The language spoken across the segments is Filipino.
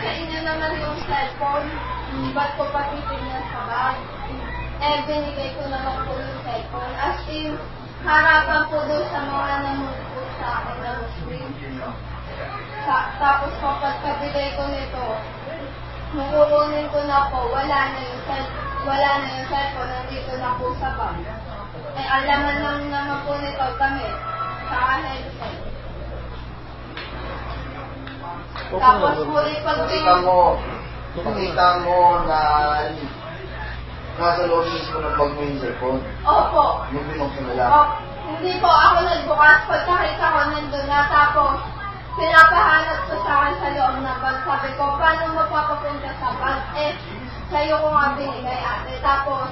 nasa inyo naman yung cellphone, ba't ko pa titignan sa bag? Eh, binigay ko naman po yung cellphone. As in, harapan po doon sa mga nanonood po sa akin na Muslim. Sa, tapos po, pagkabigay ko nito, nung kukunin ko na po, wala na yung cellphone, wala na yung cellphone, nandito na po sa bag. Eh, alaman lang naman po nito kami, sa headset. Tapos muli pag Nakita mo, nakita mo na nasa loob mismo ng bag mo yung cellphone. Opo. Yung nila. Oh, hindi po ako nagbukas. Pagkakita ko nandun na. Tapos, pinapahanap ko sa akin sa loob ng bag. Sabi ko, paano mapapapunta sa bag? Eh, sa'yo ko nga binigay ate. Tapos,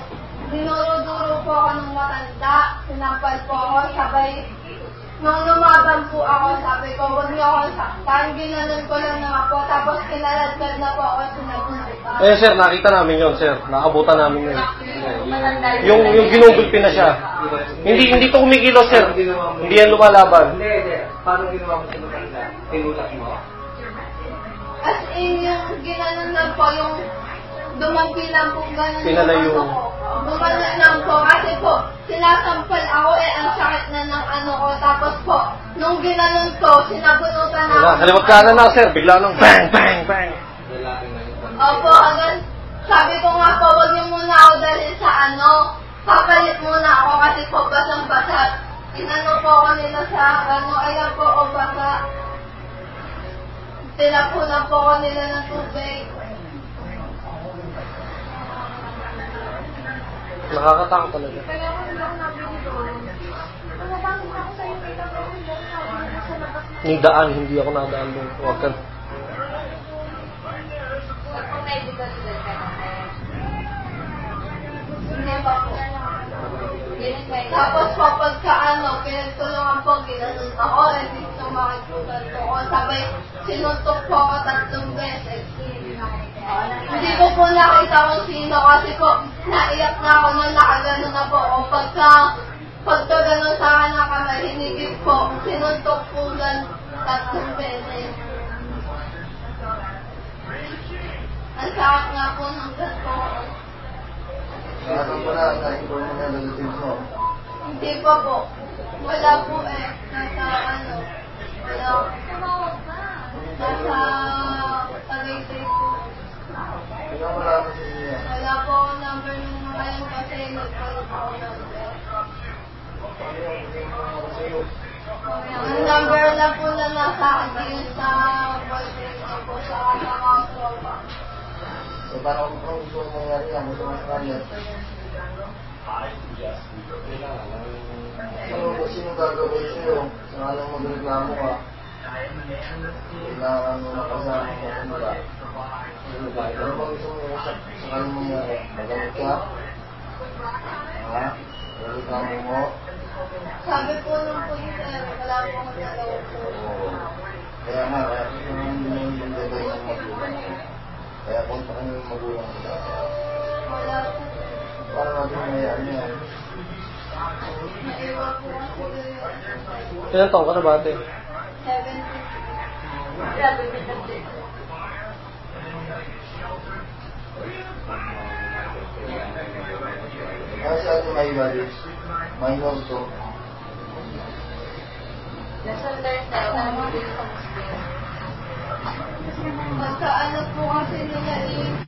dinuro-duro po ako ng matanda. Sinampal po ako. Sabay, nung lumaban po ako, sabi ko, huwag niyo ako saktan. Ginanon ko lang na po. Tapos, kinaladkad na po ako. Sinabunutan. Eh sir, nakita namin yon sir. Nakabutan namin yun. Yung yung ginugulpi na siya. Hindi hindi to kumikilos sir. Hindi yan lumalaban. Hindi, hindi. Paano ginawa mo sa matanda? Tinulak mo? As in, yung ginanon lang po, yung dumangki lang po gano'n. Pinalayo. yung lang po, kasi po, sinasampal ako eh, ang sakit na ng ano ko. Tapos po, nung ginanon ko, sinabunutan na Wala, kaliwat kanan na sir. Bigla nang bang, bang, bang. Na. Opo, hanggang, sabi ko nga po, huwag niyo muna ako dalhin sa ano, papalit muna ako kasi po basang-basa. Inano po ako nila sa ano, ayan po, o basa. Tinapunan po ako nila ng tubig. Nakakatakot talaga. Kaya ko lang nabili doon. Ba ako sa'yo kita ko sabi mo sa labas Ni daan, hindi ako nadaan doon. Huwag ka. medical Hindi pa po. Tapos po, pagka ano, pinagtulungan po, ginanon ako, hindi sumakit po sa ko. Sabay, sinuntok po ako tatlong beses. Hindi ko po nakita kung sino kasi po, naiyak na ako nung nakaganon na po ako. Pagka, pagka ganon sa akin na kamay, hinigit po, sinuntok po gan tatlong beses. Ang sakit nga po ng gato. Nasaan ko na, na-inform mo na relatives mo. Hindi pa po. Wala po eh. Nasa ano. Wala. Nasa number na po na nasa akin sa boyfriend ko sa mga. So, paano kung gusto mo mangyari yan? Gusto mo sa kanya? Ano ba sino gagawin sa'yo? Sa ngalang magreklamo ka. Kailangan mo makasama gusto mo sa? Magamit ka? Ha? Mo? Sabi po nung pulis eh, wala po akong may also. Lesson learned daw, ano Basta ano po kasi nila eh.